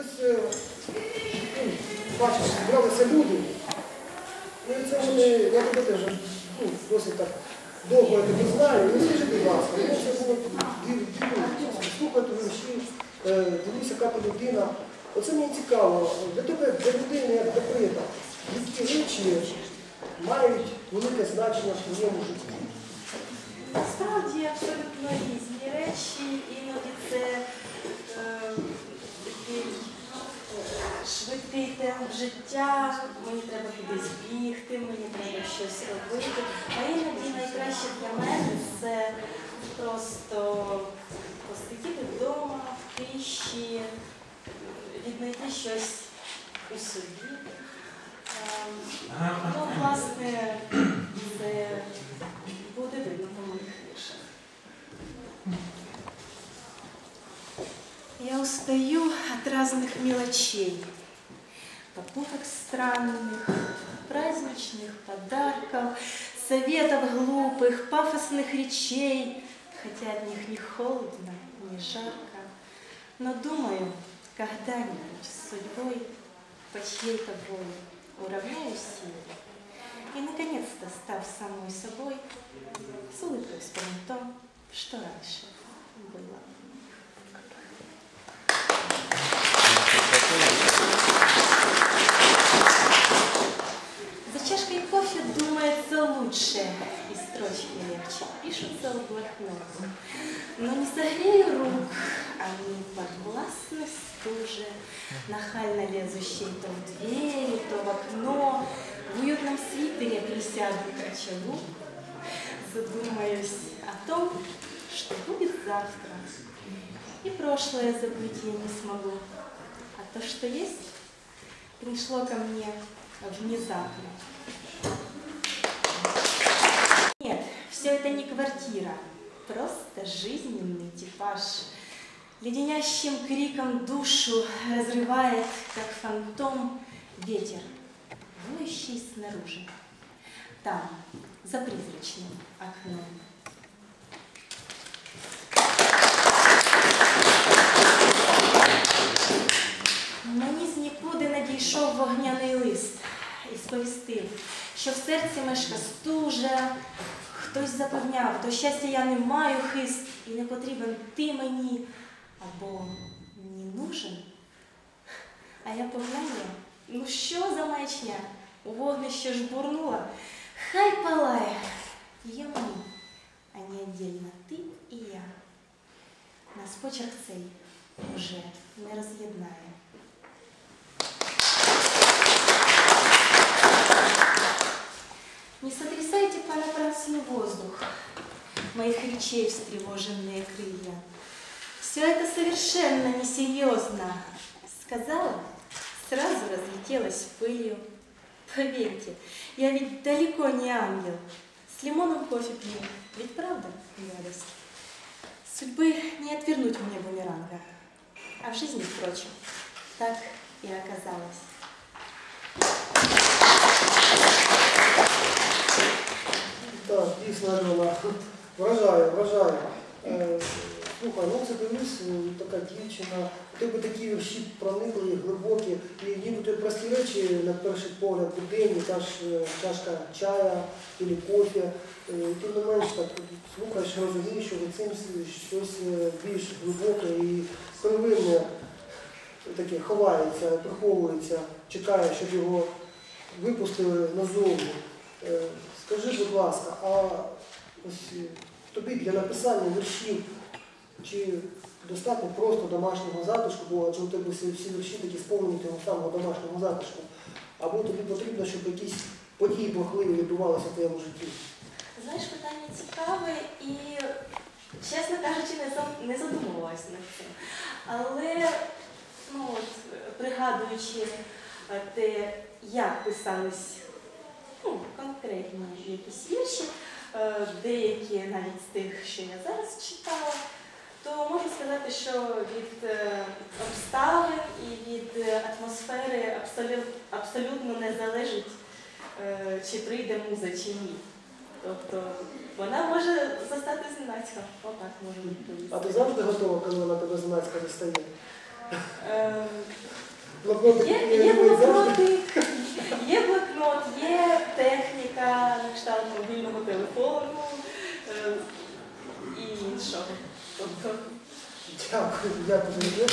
ось е, бачиш, зібралися люди. Ну це вони, я тебе теж ну, досить так довго я тебе знаю. Ну скажи, будь ласка, ну це було дивно, слухати вірші, е, дивлюся, яка ти людина. Оце мені цікаво, для тебе, для людини, як для які речі мають велике значення в твоєму житті. Насправді абсолютно різні речі, іноді це е, такий швидкий темп життя, мені треба кудись бігти, мені треба щось робити. А іноді найкраще для мене це просто посидіти вдома, в тиші, віднайти щось у собі. Ем, Ну, власне, це буде видно по моїх віршах. Я устаю от разных мелочей, покупок странных, праздничных подарков, советов глупых, пафосных речей, хотя от них не холодно, не жарко. Но думаю, когда-нибудь с судьбой по чьей-то воле уравняю силы. И, наконец-то, став самой собой, с улыбкой вспомню то, что раньше было. Блокнот. Но не согрею рук, они подвластны стуже, нахально лезущей то в двери, то в окно. В уютном свитере присяду к очагу, задумаюсь о том, что будет завтра. И прошлое забыть я не смогу, а то, что есть, пришло ко мне внезапно. Нет, все это не квартира, просто жизненный типаж. Леденящим криком душу разрывает, как фантом, ветер, воющий снаружи. Там, за призрачным окном. Мені з нікуди надійшов вогняний лист і сповістив, що в серці мешка стужа, хтось запевняв, до щастя я не маю хист і не потрібен ти мені або мені нужен. А я поглянула, ну що за маячня? У вогнище ж бурнула. Хай палає йому, а не отдельно ти і я. Нас почерк цей уже не роз'єднає. Речей встревоженные крылья. Все это совершенно несерьезно. Сказала, сразу разлетелась пылью. Поверьте, я ведь далеко не ангел. С лимоном кофе пью, ведь правда гадость. Судьбы не отвернуть мне бумеранга. А в жизни, впрочем, так и оказалось. Так, дійсно, Альона, вражає, вражає. Е, Слухай, ну це дивись, е, така дівчина, у тебе такі вірші проникли, глибокі, і нібито прості речі на перший погляд буденні, та ж е, чашка чая або кофе. Е, Тим не менш так слухаєш, розумієш, що за цим щось більш глибоке і первинне таке ховається, приховується, чекає, щоб його випустили назовні. Скажи, будь ласка, а ось тобі для написання віршів чи достатньо просто домашнього затишку, бо адже у тебе всі, всі вірші такі сповнені того самого домашнього затишку, або тобі потрібно, щоб якісь події бурхливі відбувалися в твоєму житті? Знаєш, питання цікаве і, чесно кажучи, не, задумувалась над цим. Але, ну от, пригадуючи те, як писались ну, конкретні якісь вірші, е, деякі навіть з тих, що я зараз читала, то можу сказати, що від е, обставин і від атмосфери абсолютно, не залежить, е, чи прийде муза, чи ні. Тобто вона може застати зненацька. Отак можу відповісти. А ти завжди готова, коли вона тебе знацька застає? Блокноти Є, завжди. блокноти, є блокнот, є техніка на кшталт мобільного телефону е, і іншого. Тобто Дякую, дякую.